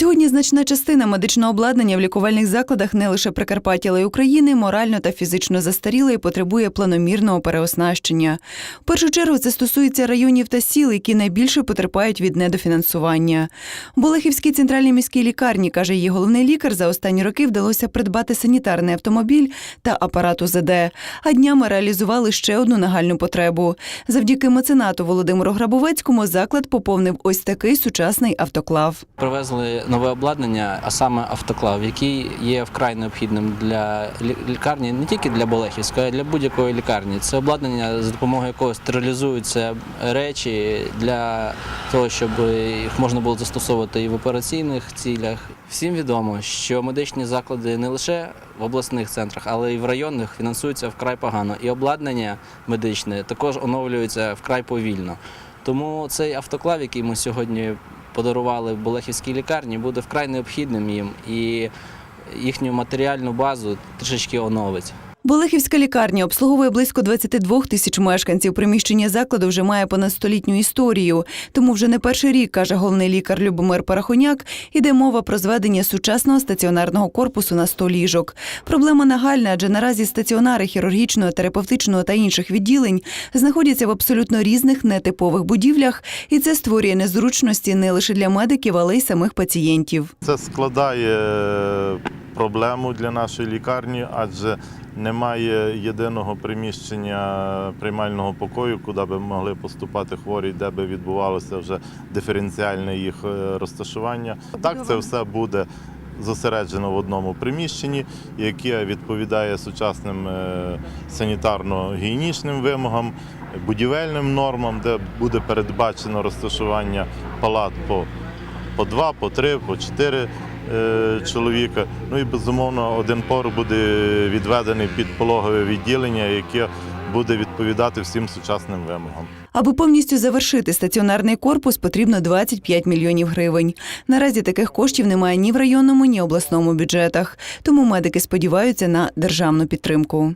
Сьогодні значна частина медичного обладнання в лікувальних закладах не лише Прикарпаття, але й України морально та фізично застаріла і потребує планомірного переоснащення. В першу чергу це стосується районів та сіл, які найбільше потерпають від недофінансування. В Болехівській центральній міській лікарні, каже її головний лікар, за останні роки вдалося придбати санітарний автомобіль та апарат УЗД. А днями реалізували ще одну нагальну потребу. Завдяки меценату Володимиру Грабовецькому заклад поповнив ось такий сучасний автоклав. Привезли нове обладнання, а саме автоклав, який є вкрай необхідним для лікарні, не тільки для Болехівської, а й для будь-якої лікарні. Це обладнання, за допомогою якого стерилізуються речі для того, щоб їх можна було застосовувати і в операційних цілях. Всім відомо, що медичні заклади не лише в обласних центрах, але й в районних фінансуються вкрай погано. І обладнання медичне також оновлюється вкрай повільно. Тому цей автоклав, який ми сьогодні подарували в Болехівській лікарні, буде вкрай необхідним їм і їхню матеріальну базу трішечки оновить. Болехівська лікарня обслуговує близько 22 тисяч мешканців. Приміщення закладу вже має понад столітню історію. Тому вже не перший рік, каже головний лікар Любомир Парахоняк, іде мова про зведення сучасного стаціонарного корпусу на 100 ліжок. Проблема нагальна, адже наразі стаціонари хірургічного, терапевтичного та інших відділень знаходяться в абсолютно різних нетипових будівлях, і це створює незручності не лише для медиків, але й самих пацієнтів. Це складає проблему для нашої лікарні, адже немає єдиного приміщення приймального покою, куди би могли поступати хворі, де би відбувалося вже диференціальне їх е, розташування. Так це все буде зосереджено в одному приміщенні, яке відповідає сучасним е, санітарно-гігієнічним вимогам, будівельним нормам, де буде передбачено розташування палат по по два, по три, по чотири чоловіка. Ну і безумовно один пор буде відведений під пологове відділення, яке буде відповідати всім сучасним вимогам. Аби повністю завершити стаціонарний корпус, потрібно 25 мільйонів гривень. Наразі таких коштів немає ні в районному, ні обласному бюджетах. Тому медики сподіваються на державну підтримку.